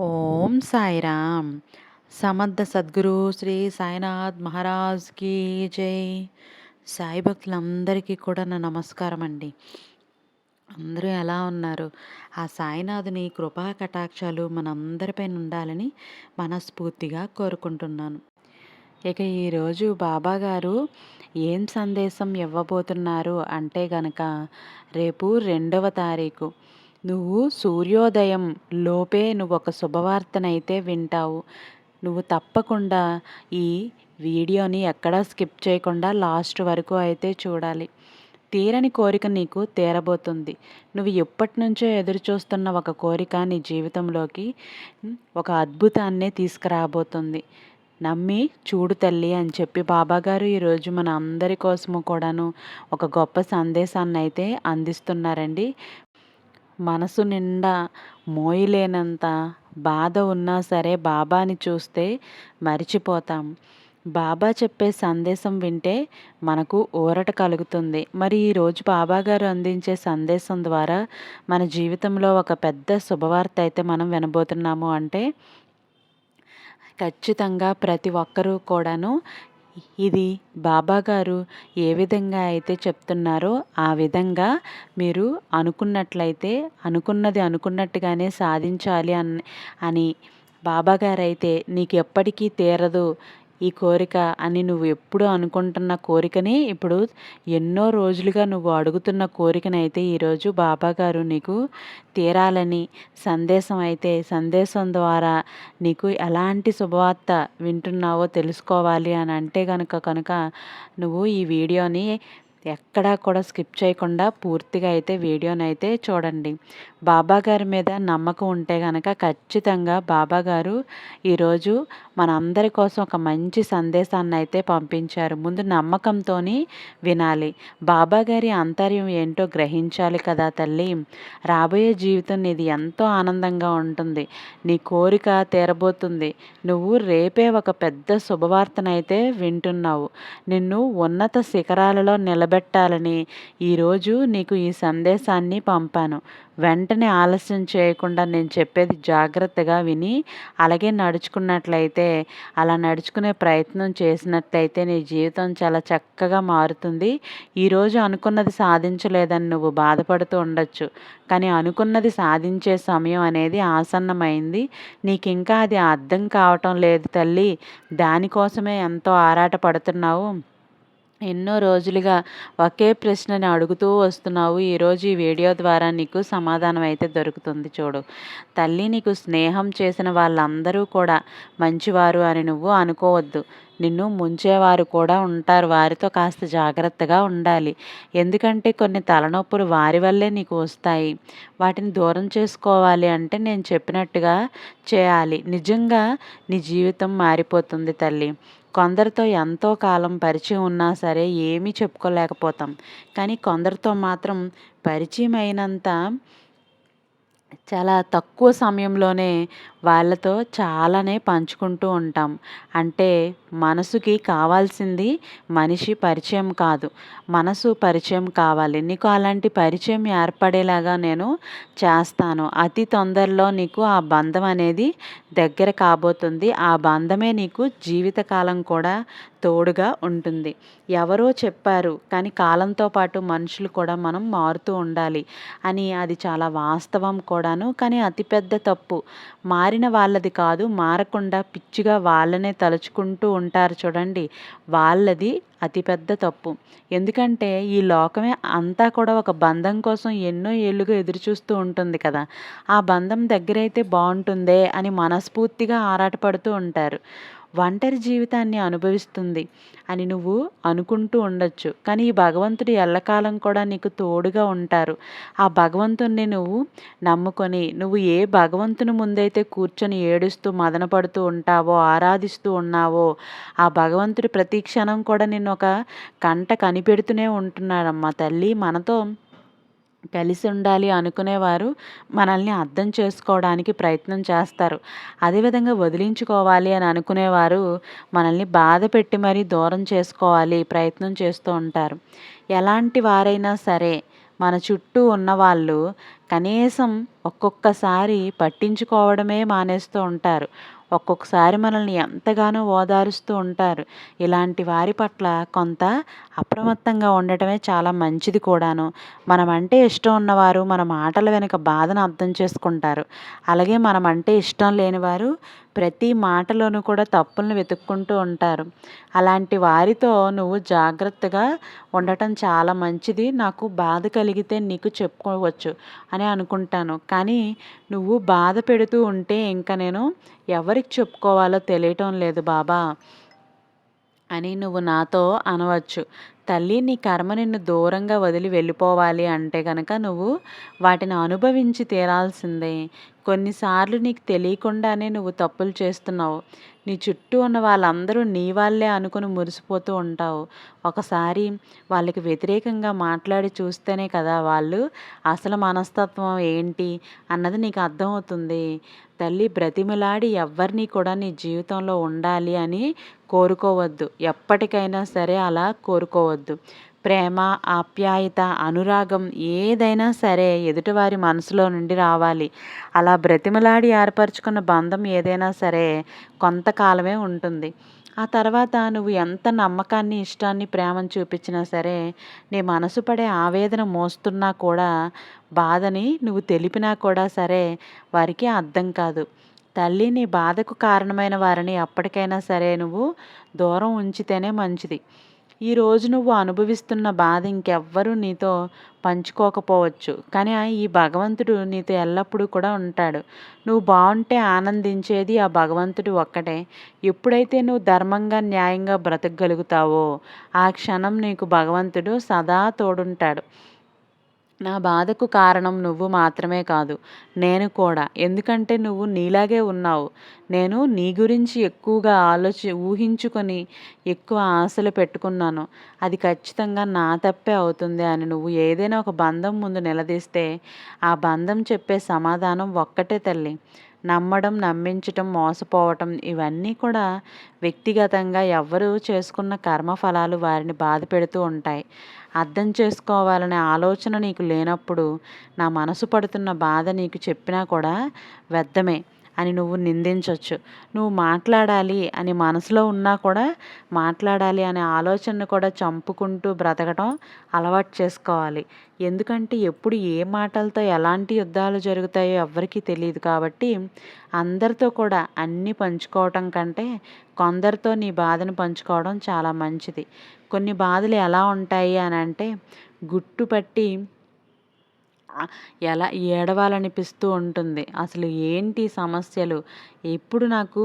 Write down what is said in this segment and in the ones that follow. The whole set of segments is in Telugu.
ఓం సాయిరామ్. సమర్థ సద్గురు శ్రీ సాయినాథ్ మహారాజ్కి జై. సాయి భక్తులందరికీ కూడా నా నమస్కారం అండి. అందరూ ఎలా ఉన్నారు? ఆ సాయినాథుని కృపా కటాక్షాలు మనందరిపైన ఉండాలని మనస్ఫూర్తిగా కోరుకుంటున్నాను. ఇక ఈరోజు బాబా గారు ఏం సందేశం ఇవ్వబోతున్నారు అంటే గనక రేపు రెండవ తారీఖు. నువ్వు సూర్యోదయం లోపే నువ్వు ఒక శుభవార్తనైతే వింటావు. నువ్వు తప్పకుండా ఈ వీడియోని ఎక్కడా స్కిప్ చేయకుండా లాస్ట్ వరకు అయితే చూడాలి. తీరని కోరిక నీకు తీరబోతుంది. నువ్వు ఎప్పటి నుంచో ఎదురుచూస్తున్న ఒక కోరిక నీ జీవితంలోకి ఒక అద్భుతాన్నే తీసుకురాబోతుంది. నమ్మి చూడు తల్లి అని చెప్పి బాబాగారు ఈరోజు మన అందరి కోసము కూడాను ఒక గొప్ప సందేశాన్ని అయితే అందిస్తున్నారండి. మనసు నిండా మోయలేనంత బాధ ఉన్నా సరే బాబాని చూస్తే మరిచిపోతాం. బాబా చెప్పే సందేశం వింటే మనకు ఊరట కలుగుతుంది. మరి ఈరోజు బాబా గారు అందించే సందేశం ద్వారా మన జీవితంలో ఒక పెద్ద శుభవార్త అయితే మనం వినబోతున్నాము అంటే ఖచ్చితంగా ప్రతి ఒక్కరూ కూడాను ఇది బాబాగారు ఏ విధంగా అయితే చెప్తున్నారో ఆ విధంగా మీరు అనుకున్నట్లయితే అనుకున్నది అనుకున్నట్టుగానే సాధించాలి అని అని బాబాగారు అయితే నీకు ఎప్పటికీ తీరదు. ఈ కోరిక అని నువ్వు ఎప్పుడు అనుకుంటున్న కోరికని ఇప్పుడు ఎన్నో రోజులుగా నువ్వు అడుగుతున్న కోరికనైతే ఈరోజు బాబాగారు నీకు తీరాలని సందేశం అయితే సందేశం ద్వారా నీకు ఎలాంటి శుభవార్త వింటున్నావో తెలుసుకోవాలి అని అంటే కనుక కనుక నువ్వు ఈ వీడియోని ఎక్కడా కూడా స్కిప్ చేయకుండా పూర్తిగా అయితే వీడియోని అయితే చూడండి. బాబా గారి మీద నమ్మకం ఉంటే కనుక ఖచ్చితంగా బాబా గారు ఈరోజు మనందరి కోసం ఒక మంచి సందేశాన్ని అయితే పంపించారు. ముందు నమ్మకంతో వినాలి. బాబా గారి అంతర్యం ఏంటో గ్రహించాలి కదా తల్లి. రాబోయే జీవితం నీది ఎంతో ఆనందంగా ఉంటుంది. నీ కోరిక తీరబోతుంది. నువ్వు రేపే ఒక పెద్ద శుభవార్తనైతే వింటున్నావు. నిన్ను ఉన్నత శిఖరాలలో నిలబెట్టాలని ఈరోజు నీకు ఈ సందేశాన్ని పంపాను. వెంటనే ఆలస్యం చేయకుండా నేను చెప్పేది జాగ్రత్తగా విని అలాగే నడుచుకున్నట్లయితే అలా నడుచుకునే ప్రయత్నం చేసినట్లయితే నీ జీవితం చాలా చక్కగా మారుతుంది. ఈరోజు అనుకున్నది సాధించలేదని నువ్వు బాధపడుతూ ఉండొచ్చు. కానీ అనుకున్నది సాధించే సమయం అనేది ఆసన్నమైంది. నీకు ఇంకా అది అర్థం కావటం లేదు తల్లి. దానికోసమే ఎంతో ఆరాట పడుతున్నావు ఎన్నో రోజులుగా ఒకే ప్రశ్నని అడుగుతూ వస్తున్నావు. ఈరోజు ఈ వీడియో ద్వారా నీకు సమాధానం అయితే దొరుకుతుంది చూడు. తల్లి నీకు స్నేహం చేసిన వాళ్ళందరూ కూడా మంచివారు అని నువ్వు అనుకోవద్దు. నిన్ను ముంచేవారు కూడా ఉంటారు. వారితో కాస్త జాగ్రత్తగా ఉండాలి. ఎందుకంటే కొన్ని తలనొప్పులు వారి వల్లే నీకు వస్తాయి. వాటిని దూరం చేసుకోవాలి అంటే నేను చెప్పినట్టుగా చేయాలి. నిజంగా నీ జీవితం మారిపోతుంది తల్లి. కొందరితో ఎంతో కాలం పరిచయం ఉన్నా సరే ఏమీ చెప్పుకోలేకపోతాం. కానీ కొందరితో మాత్రం పరిచయం అయినంత చాలా తక్కువ సమయంలోనే వాళ్ళతో చాలానే పంచుకుంటూ ఉంటాం. అంటే మనసుకి కావాల్సింది మనిషి పరిచయం కాదు. మనసు పరిచయం కావాలి. నీకు అలాంటి పరిచయం ఏర్పడేలాగా నేను చేస్తాను. అతి తొందరలో నీకు ఆ బంధం అనేది దగ్గర కాబోతుంది. ఆ బంధమే నీకు జీవితకాలం కూడా తోడుగా ఉంటుంది. ఎవరో చెప్పారు కానీ కాలంతో పాటు మనుషులు కూడా మనం మారుతూ ఉండాలి అని అది చాలా వాస్తవం కూడాను కానీ అతిపెద్ద తప్పు. మారిన వాళ్ళది కాదు మారకుండా పిచ్చిగా వాళ్ళనే తలుచుకుంటూ ఉంటారు చూడండి. వాళ్ళది అతిపెద్ద తప్పు. ఎందుకంటే ఈ లోకమే అంతా కూడా ఒక బంధం కోసం ఎన్నో ఏళ్ళుగా ఎదురుచూస్తూ ఉంటుంది కదా. ఆ బంధం దగ్గరైతే బాగుంటుందే అని మనస్ఫూర్తిగా ఆరాటపడుతూ ఉంటారు. ఒంటరి జీవితాన్ని అనుభవిస్తుంది అని నువ్వు అనుకుంటూ ఉండొచ్చు. కానీ ఈ భగవంతుడు ఎల్లకాలం కూడా నీకు తోడుగా ఉంటారు. ఆ భగవంతుణ్ణి నువ్వు నమ్ముకొని నువ్వు ఏ భగవంతుని ముందైతే కూర్చొని ఏడుస్తూ మదనపడుతూ ఉంటావో ఆరాధిస్తూ ఉన్నావో ఆ భగవంతుడు ప్రతి క్షణం కూడా నిన్ను ఒక కంట కనిపెడుతూనే ఉంటున్నాడమ్మా తల్లి. మనతో కలిసి ఉండాలి అనుకునేవారు మనల్ని అర్థం చేసుకోవడానికి ప్రయత్నం చేస్తారు. అదేవిధంగా వదిలించుకోవాలి అని అనుకునేవారు మనల్ని బాధ పెట్టి మరీ దూరం చేసుకోవాలి ప్రయత్నం చేస్తూ ఉంటారు. ఎలాంటి వారైనా సరే మన చుట్టూ ఉన్నవాళ్ళు కనీసం ఒక్కొక్కసారి పట్టించుకోవడమే మానేస్తూ ఉంటారు. ఒక్కొక్కసారి మనల్ని ఎంతగానో ఓదారుస్తూ ఉంటారు. ఇలాంటి వారి పట్ల కొంత అప్రమత్తంగా ఉండటమే చాలా మంచిది కూడాను. మనం అంటే ఇష్టం ఉన్నవారు మన మాటల వెనుక బాధను అర్థం చేసుకుంటారు. అలాగే మనం అంటే ఇష్టం లేనివారు ప్రతి మాటలోనూ కూడా తప్పులను వెతుక్కుంటూ ఉంటారు. అలాంటి వారితో నువ్వు జాగ్రత్తగా ఉండటం చాలా మంచిది. నాకు బాధ కలిగితే నీకు చెప్పుకోవచ్చు అని అనుకుంటాను. కానీ నువ్వు బాధ పెడుతూ ఉంటే ఇంకా నేను ఎవరికి చెప్పుకోవాలో తెలియటం లేదు బాబా అని నువ్వు నాతో అనవచ్చు. తల్లి నీ కర్మ నిన్ను దూరంగా వదిలి వెళ్ళిపోవాలి అంటే కనుక నువ్వు వాటిని అనుభవించి తీరాల్సిందే కొన్నిసార్లు నీకు తెలియకుండానే నువ్వు తప్పులు చేస్తున్నావు. నీ చుట్టూ ఉన్న వాళ్ళందరూ నీ వాళ్ళే అనుకుని మురిసిపోతూ ఉంటావు. ఒకసారి వాళ్ళకి వ్యతిరేకంగా మాట్లాడి చూస్తేనే కదా వాళ్ళు అసలు మనస్తత్వం ఏంటి అన్నది నీకు అర్థమవుతుంది. తల్లి బ్రతిమలాడి ఎవరిని కూడా నీ జీవితంలో ఉండాలి అని కోరుకోవద్దు. ఎప్పటికైనా సరే అలా కోరుకోవద్దు. ప్రేమ ఆప్యాయత అనురాగం ఏదైనా సరే ఎదుటివారి మనసులో నుండి రావాలి. అలా బ్రతిమలాడి ఏర్పరచుకున్న బంధం ఏదైనా సరే కొంతకాలమే ఉంటుంది. ఆ తర్వాత నువ్వు ఎంత నమ్మకాన్ని ఇష్టాన్ని ప్రేమను చూపించినా సరే నీ మనసు పడే ఆవేదన మోస్తున్నా కూడా బాధని నువ్వు తెలిపినా కూడా సరే వారికి అర్థం కాదు. తల్లి నీ బాధకు కారణమైన వారిని ఎప్పటికైనా సరే నువ్వు దూరం ఉంచితేనే మంచిది. ఈరోజు నువ్వు అనుభవిస్తున్న బాధ ఇంకెవ్వరూ నీతో పంచుకోకపోవచ్చు. కానీ ఈ భగవంతుడు నీతో ఎల్లప్పుడూ కూడా ఉంటాడు. నువ్వు బాగుంటే ఆనందించేది ఆ భగవంతుడు ఒక్కటే. ఎప్పుడైతే నువ్వు ధర్మంగా న్యాయంగా బ్రతకగలుగుతావో ఆ క్షణం నీకు భగవంతుడు సదా తోడుంటాడు. నా బాధకు కారణం నువ్వు మాత్రమే కాదు నేను కూడా. ఎందుకంటే నువ్వు నీలాగే ఉన్నావు. నేను నీ గురించి ఎక్కువగా ఆలోచి ఊహించుకొని ఎక్కువ ఆశలు పెట్టుకున్నాను. అది ఖచ్చితంగా నా తప్పే అవుతుంది అని నువ్వు ఏదైనా ఒక బంధం ముందు నిలదీస్తే ఆ బంధం చెప్పే సమాధానం ఒక్కటే తల్లి. నమ్మడం నమ్మించటం మోసపోవటం ఇవన్నీ కూడా వ్యక్తిగతంగా ఎవరు చేసుకున్న కర్మఫలాలు వారిని బాధ పెడుతూ ఉంటాయి. అర్థం చేసుకోవాలనే ఆలోచన నీకు లేనప్పుడు నా మనసు పడుతున్న బాధ నీకు చెప్పినా కూడా వ్యర్థమే. అని నువ్వు నిందించవచ్చు నువ్వు మాట్లాడాలి అని మనసులో ఉన్నా కూడా మాట్లాడాలి అనే ఆలోచనను కూడా చంపుకుంటూ బ్రతకడం అలవాటు చేసుకోవాలి. ఎందుకంటే ఎప్పుడు ఏ మాటలతో ఎలాంటి యుద్ధాలు జరుగుతాయో ఎవ్వరికీ తెలియదు కాబట్టి అందరితో కూడా అన్నీ పంచుకోవటం కంటే కొందరితో నీ బాధను పంచుకోవడం చాలా మంచిది. కొన్ని బాధలు ఎలా ఉంటాయి అని అంటే గుట్టుపట్టి ఎలా ఏడవాలనిపిస్తూ ఉంటుంది. అసలు ఏంటి సమస్యలు? ఎప్పుడు నాకు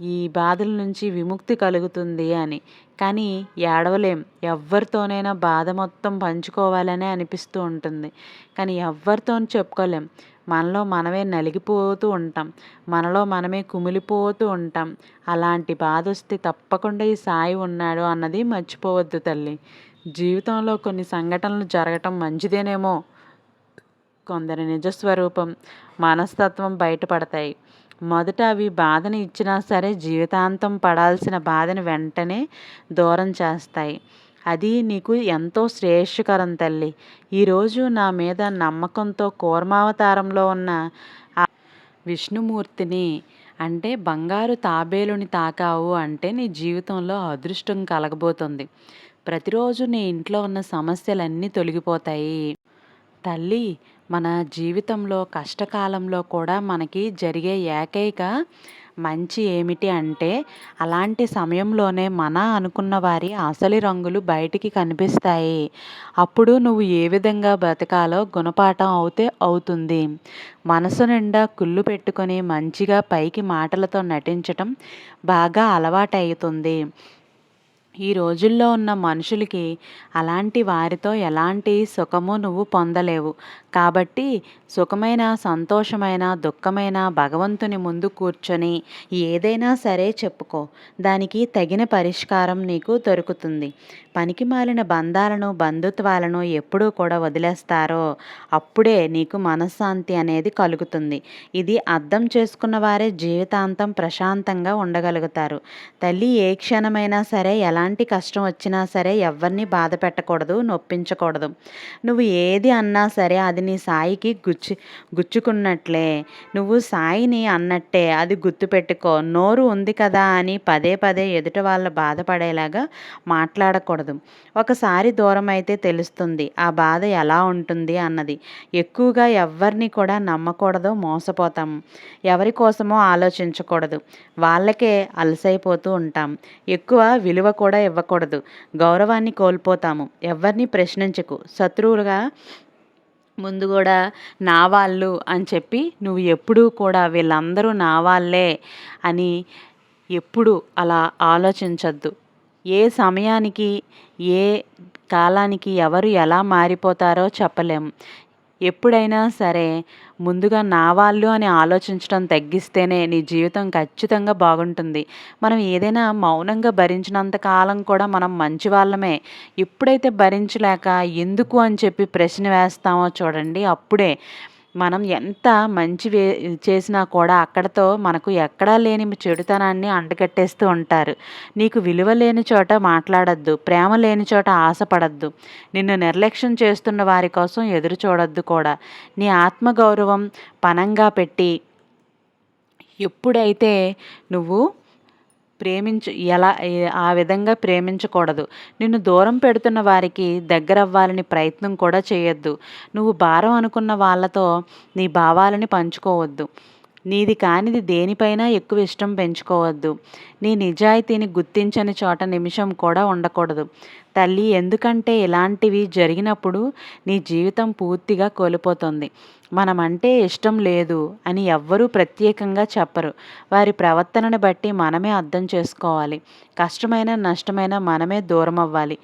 ఈ బాధల నుంచి విముక్తి కలుగుతుంది అని. కానీ ఏడవలేం. ఎవరితోనైనా బాధ మొత్తం పంచుకోవాలనే అనిపిస్తూ ఉంటుంది. కానీ ఎవరితో చెప్పుకోలేం. మనలో మనమే నలిగిపోతూ ఉంటాం. మనలో మనమే కుమిలిపోతూ ఉంటాం. అలాంటి బాధ వస్తే తప్పకుండా ఈ సాయి ఉన్నాడు అన్నది మర్చిపోవద్దు తల్లి. జీవితంలో కొన్ని సంఘటనలు జరగటం మంచిదేనేమో. కొందరి నిజస్వరూపం మనస్తత్వం బయటపడతాయి. మొదట అవి బాధని ఇచ్చినా సరే జీవితాంతం పడాల్సిన బాధని వెంటనే దూరం చేస్తాయి. అది నీకు ఎంతో శ్రేయస్కరం తల్లి. ఈరోజు నా మీద నమ్మకంతో కూర్మావతారంలో ఉన్న విష్ణుమూర్తిని అంటే బంగారు తాబేలుని తాకావు అంటే నీ జీవితంలో అదృష్టం కలగబోతుంది. ప్రతిరోజు నీ ఇంట్లో ఉన్న సమస్యలన్నీ తొలగిపోతాయి. తల్లి మన జీవితంలో కష్టకాలంలో కూడా మనకి జరిగే ఏకైక మంచి ఏమిటి అంటే అలాంటి సమయంలోనే మన అనుకున్న వారి అసలు రంగులు బయటికి కనిపిస్తాయి. అప్పుడు నువ్వు ఏ విధంగా బ్రతకాలో గుణపాఠం అవుతే అవుతుంది. మనసు నిండా కుళ్ళు పెట్టుకొని మంచిగా పైకి మాటలతో నటించటం బాగా అలవాటవుతుంది ఈ రోజుల్లో ఉన్న మనుషులకి అలాంటి వారితో ఎలాంటి సుఖము నువ్వు పొందలేవు. కాబట్టి సుఖమైన సంతోషమైన దుఃఖమైన భగవంతుని ముందు కూర్చొని ఏదైనా సరే చెప్పుకో. దానికి తగిన పరిష్కారం నీకు దొరుకుతుంది. పనికి మాలిన బంధాలను బంధుత్వాలను ఎప్పుడూ కూడా వదిలేస్తారో అప్పుడే నీకు మనశ్శాంతి అనేది కలుగుతుంది. ఇది అర్థం చేసుకున్న వారే జీవితాంతం ప్రశాంతంగా ఉండగలుగుతారు. తల్లి ఏ క్షణమైనా సరే ఎలాంటి కష్టం వచ్చినా సరే ఎవరిని బాధ పెట్టకూడదు నొప్పించకూడదు. నువ్వు ఏది అన్నా సరే అది నీ సాయికి గుచ్చి గుచ్చుకున్నట్లే. నువ్వు సాయిని అన్నట్టే అది గుర్తుపెట్టుకో నోరు ఉంది కదా అని పదే పదే ఎదుట వాళ్ళ బాధపడేలాగా మాట్లాడకూడదు. ఒకసారి దూరం అయితే తెలుస్తుంది ఆ బాధ ఎలా ఉంటుంది అన్నది. ఎక్కువగా ఎవరిని కూడా నమ్మకూడదు మోసపోతాం. ఎవరి కోసమో ఆలోచించకూడదు. వాళ్ళకే అలసైపోతూ ఉంటాం. ఎక్కువ విలువ కూడా ఇవ్వకూడదు. గౌరవాన్ని కోల్పోతాము. ఎవరిని ప్రశ్నించకు. శత్రువులుగా ముందు కూడా నా వాళ్ళు అని చెప్పి నువ్వు ఎప్పుడూ కూడా వీళ్ళందరూ నా వాళ్ళే అని ఎప్పుడు అలా ఆలోచించద్దు. ఏ సమయానికి ఏ కాలానికి ఎవరు ఎలా మారిపోతారో చెప్పలేం. ఎప్పుడైనా సరే ముందుగా నా వాళ్ళు అని ఆలోచించడం తగ్గిస్తేనే నీ జీవితం ఖచ్చితంగా బాగుంటుంది. మనం ఏదైనా మౌనంగా భరించినంత కాలం కూడా మనం మంచి వాళ్ళమే. ఎప్పుడైతే భరించలేక ఎందుకు అని చెప్పి ప్రశ్న వేస్తామో చూడండి అప్పుడే మనం ఎంత మంచి వే చేసినా కూడా అక్కడతో మనకు ఎక్కడా లేని చెడుతనాన్ని అంటగట్టేస్తూ ఉంటారు. నీకు విలువ లేని చోట మాట్లాడద్దు ప్రేమ లేని చోట ఆశపడద్దు నిన్ను నిర్లక్ష్యం చేస్తున్న వారి కోసం ఎదురు చూడొద్దు కూడా. నీ ఆత్మగౌరవం పనంగా పెట్టి ఎప్పుడైతే నువ్వు ప్రేమించు ఎలా ఆ విధంగా ప్రేమించకూడదు. నిన్ను దూరం పెడుతున్న వారికి దగ్గర అవ్వాలని ప్రయత్నం కూడా చేయొద్దు. నువ్వు భారం అనుకున్న వాళ్ళతో నీ భావాలని పంచుకోవద్దు. నీది కానిది దేనిపైన ఎక్కువ ఇష్టం పెంచుకోవద్దు. నీ నిజాయితీని గుర్తించని చోట నిమిషం కూడా ఉండకూడదు. తల్లి ఎందుకంటే ఇలాంటివి జరిగినప్పుడు నీ జీవితం పూర్తిగా కోల్పోతుంది. మనమంటే ఇష్టం లేదు అని ఎవ్వరూ ప్రత్యేకంగా చెప్పరు. వారి ప్రవర్తనను బట్టి మనమే అర్థం చేసుకోవాలి. కష్టమైన నష్టమైన మనమే దూరం అవ్వాలి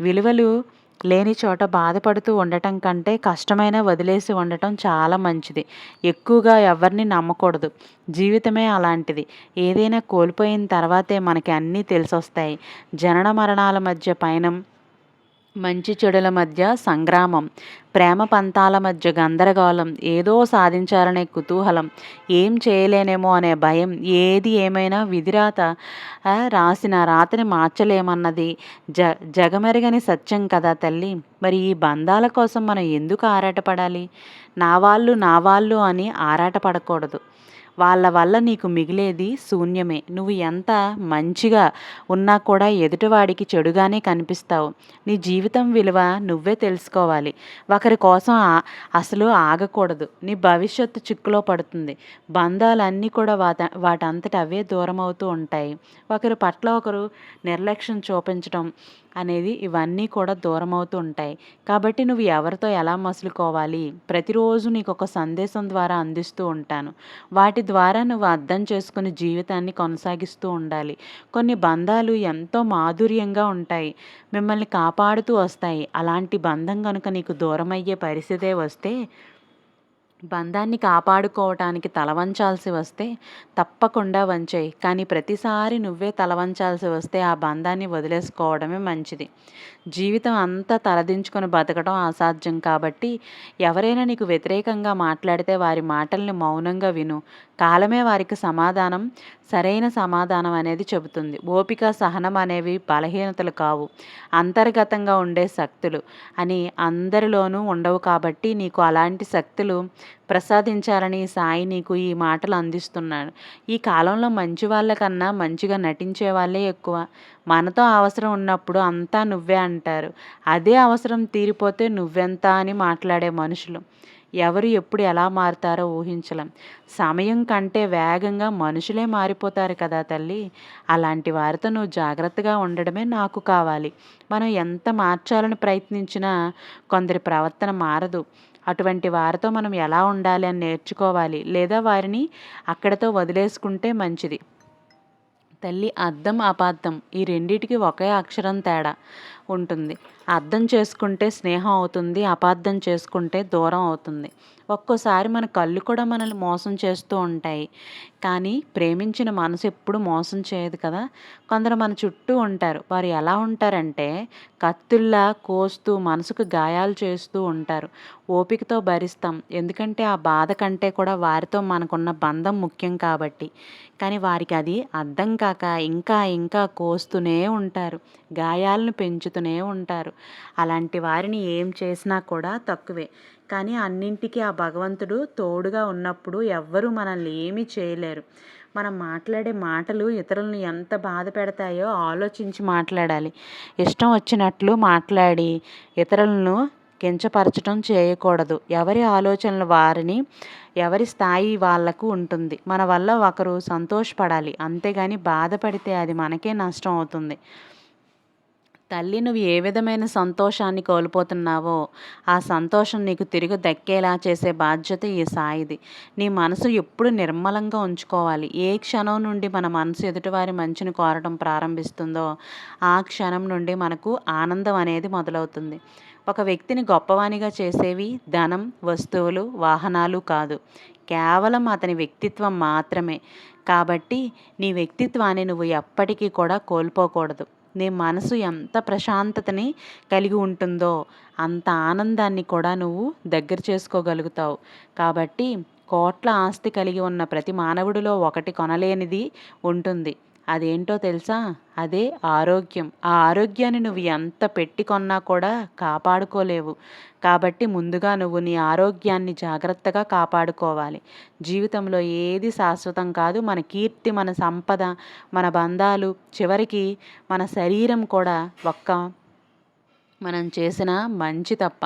విలువలు లేని చోట బాధపడుతూ ఉండటం కంటే కష్టమైన వదిలేసి ఉండటం చాలా మంచిది. ఎక్కువగా ఎవరిని నమ్మకూడదు. జీవితమే అలాంటిది. ఏదైనా కోల్పోయిన తర్వాతే మనకి అన్నీ తెలిసొస్తాయి. జనన మరణాల మధ్య పయనం మంచి చెడుల మధ్య సంగ్రామం. ప్రేమ పంతాల మధ్య గందరగోళం. ఏదో సాధించాలనే కుతూహలం. ఏం చేయలేనేమో అనే భయం. ఏది ఏమైనా విధిరాత రాసిన రాతని మార్చలేమన్నది. జ జగమెరగని సత్యం కదా తల్లి. మరి ఈ బంధాల కోసం మనం ఎందుకు ఆరాటపడాలి? నా వాళ్ళు నా వాళ్ళు అని ఆరాటపడకూడదు. వాళ్ళ వల్ల నీకు మిగిలేది శూన్యమే. నువ్వు ఎంత మంచిగా ఉన్నా కూడా ఎదుటివాడికి చెడుగానే కనిపిస్తావు. నీ జీవితం విలువ నువ్వే తెలుసుకోవాలి. ఒకరి కోసం అసలు ఆగకూడదు. నీ భవిష్యత్తు చిక్కులో పడుతుంది. బంధాలన్నీ కూడా వాట వాటంతట అవే దూరం అవుతూ ఉంటాయి. ఒకరి పట్ల ఒకరు నిర్లక్ష్యం చూపించడం అనేది ఇవన్నీ కూడా దూరం అవుతూ ఉంటాయి. కాబట్టి నువ్వు ఎవరితో ఎలా మసులుకోవాలి? ప్రతిరోజు నీకు ఒక సందేశం ద్వారా అందిస్తూ ఉంటాను. వాటి ద్వారా నువ్వు అర్థం చేసుకుని జీవితాన్ని కొనసాగిస్తూ ఉండాలి. కొన్ని బంధాలు ఎంతో మాధుర్యంగా ఉంటాయి. మిమ్మల్ని కాపాడుతూ వస్తాయి. అలాంటి బంధం కనుక నీకు దూరమయ్యే పరిస్థితే వస్తే బంధాన్ని కాపాడుకోవటానికి తల వంచాల్సి వస్తే తప్పకుండా వంచేయి. కానీ ప్రతిసారి నువ్వే తల వంచాల్సి వస్తే ఆ బంధాన్ని వదిలేసుకోవడమే మంచిది. జీవితం అంతా తలదించుకొని బతకడం అసాధ్యం కాబట్టి ఎవరైనా నీకు వ్యతిరేకంగా మాట్లాడితే వారి మాటల్ని మౌనంగా విను. కాలమే వారికి సమాధానం సరైన సమాధానం అనేది చెబుతుంది. ఓపిక సహనం అనేవి బలహీనతలు కావు. అంతర్గతంగా ఉండే శక్తులు అని అందరిలోనూ ఉండవు కాబట్టి నీకు అలాంటి శక్తులు ప్రసాదించాలని సాయి నీకు ఈ మాటలు అందిస్తున్నాడు. ఈ కాలంలో మంచి వాళ్ళకన్నా మంచిగా నటించే వాళ్ళే ఎక్కువ. మనతో అవసరం ఉన్నప్పుడు అంతా నువ్వే అంటారు. అదే అవసరం తీరిపోతే నువ్వెంత అని మాట్లాడే మనుషులు. ఎవరు ఎప్పుడు ఎలా మారుతారో ఊహించలేం. సమయం కంటే వేగంగా మనుషులే మారిపోతారు కదా తల్లి. అలాంటి వారితో నువ్వు జాగ్రత్తగా ఉండడమే నాకు కావాలి. మనం ఎంత మార్చాలని ప్రయత్నించినా కొందరి ప్రవర్తన మారదు. అటువంటి వారితో మనం ఎలా ఉండాలి అని నేర్చుకోవాలి లేదా వారిని అక్కడతో వదిలేసుకుంటే మంచిది. తల్లి అర్థం అపార్థం ఈ రెండిటికి ఒకే అక్షరం తేడా ఉంటుంది. అర్థం చేసుకుంటే స్నేహం అవుతుంది అపార్థం చేసుకుంటే దూరం అవుతుంది. ఒక్కోసారి మన కళ్ళు కూడా మనల్ని మోసం చేస్తూ ఉంటాయి. కానీ ప్రేమించిన మనసు ఎప్పుడు మోసం చేయదు కదా? కొందరు మన చుట్టూ ఉంటారు. వారు ఎలా ఉంటారంటే కత్తుల్లా కోస్తూ మనసుకు గాయాలు చేస్తూ ఉంటారు. ఓపికతో భరిస్తాం. ఎందుకంటే ఆ బాధ కంటే కూడా వారితో మనకున్న బంధం ముఖ్యం కాబట్టి. కానీ వారికి అది అర్థం కాక ఇంకా ఇంకా కోస్తూనే ఉంటారు. గాయాలను పెంచుతూనే ఉంటారు. అలాంటి వారిని ఏం చేసినా కూడా తక్కువే. కానీ అన్నింటికీ ఆ భగవంతుడు తోడుగా ఉన్నప్పుడు ఎవ్వరూ మనల్ని ఏమీ చేయలేరు. మనం మాట్లాడే మాటలు ఇతరులను ఎంత బాధ పెడతాయో ఆలోచించి మాట్లాడాలి. ఇష్టం వచ్చినట్లు మాట్లాడి ఇతరులను కించపరచడం చేయకూడదు. ఎవరి ఆలోచనలు వారిని ఎవరి స్థాయి వాళ్ళకు ఉంటుంది. మన వల్ల ఒకరు సంతోషపడాలి. అంతేగాని బాధపడితే అది మనకే నష్టం అవుతుంది. తల్లి నువ్వు ఏ విధమైన సంతోషాన్ని కోల్పోతున్నావో ఆ సంతోషం నీకు తిరిగి దక్కేలా చేసే బాధ్యత ఈ సాయిది. నీ మనసు ఎప్పుడు నిర్మలంగా ఉంచుకోవాలి. ఏ క్షణం నుండి మన మనసు ఎదుటివారి మంచిని కోరడం ప్రారంభిస్తుందో ఆ క్షణం నుండి మనకు ఆనందం అనేది మొదలవుతుంది. ఒక వ్యక్తిని గొప్పవానిగా చేసేవి ధనం వస్తువులు వాహనాలు కాదు. కేవలం అతని వ్యక్తిత్వం మాత్రమే. కాబట్టి నీ వ్యక్తిత్వాన్ని నువ్వు ఎప్పటికీ కూడా కోల్పోకూడదు. నీ మనసు ఎంత ప్రశాంతతని కలిగి ఉంటుందో అంత ఆనందాన్ని కూడా నువ్వు దగ్గర చేసుకోగలుగుతావు. కాబట్టి కోట్ల ఆస్తి కలిగి ఉన్న ప్రతి మానవుడిలో ఒకటి కొనలేనిది ఉంటుంది. అదేంటో తెలుసా? అదే ఆరోగ్యం. ఆ ఆరోగ్యాన్ని నువ్వు ఎంత పెట్టి కొన్నా కూడా కాపాడుకోలేవు. కాబట్టి ముందుగా నువ్వు నీ ఆరోగ్యాన్ని జాగ్రత్తగా కాపాడుకోవాలి. జీవితంలో ఏది శాశ్వతం కాదు. మన కీర్తి మన సంపద మన బంధాలు చివరికి మన శరీరం కూడా ఒక్క మనం చేసిన మంచి తప్ప.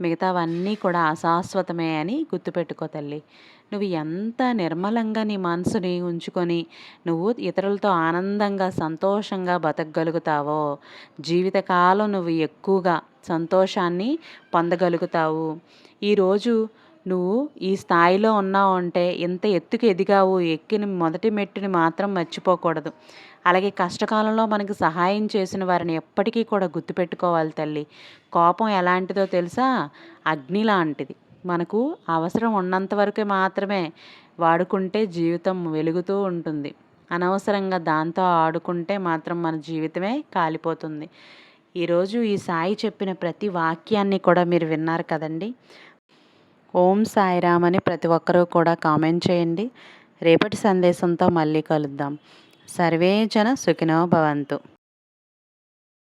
మిగతావన్నీ కూడా అశాశ్వతమే అని గుర్తుపెట్టుకో తల్లి. నువ్వు ఎంత నిర్మలంగా నీ మనసుని ఉంచుకొని నువ్వు ఇతరులతో ఆనందంగా సంతోషంగా బతకగలుగుతావో జీవితకాలం నువ్వు ఎక్కువగా సంతోషాన్ని పొందగలుగుతావు. ఈరోజు నువ్వు ఈ స్థాయిలో ఉన్నావు అంటే ఇంత ఎత్తుకు ఎదిగావు ఎక్కిన మొదటి మెట్టుని మాత్రం మర్చిపోకూడదు. అలాగే కష్టకాలంలో మనకు సహాయం చేసిన వారిని ఎప్పటికీ కూడా గుర్తుపెట్టుకోవాలి తల్లి. కోపం ఎలాంటిదో తెలుసా? అగ్ని లాంటిది. మనకు అవసరం ఉన్నంత వరకే మాత్రమే వాడుకుంటే జీవితం వెలుగుతూ ఉంటుంది. అనవసరంగా దాంతో ఆడుకుంటే మాత్రం మన జీవితమే కాలిపోతుంది. ఈరోజు ఈ సాయి చెప్పిన ప్రతి వాక్యాన్ని కూడా మీరు విన్నారు కదండి. ఓం సాయిరామ్ అని ప్రతి ఒక్కరూ కూడా కామెంట్ చేయండి. రేపటి సందేశంతో మళ్ళీ కలుద్దాం. సర్వే జన సుఖినో భవంతు.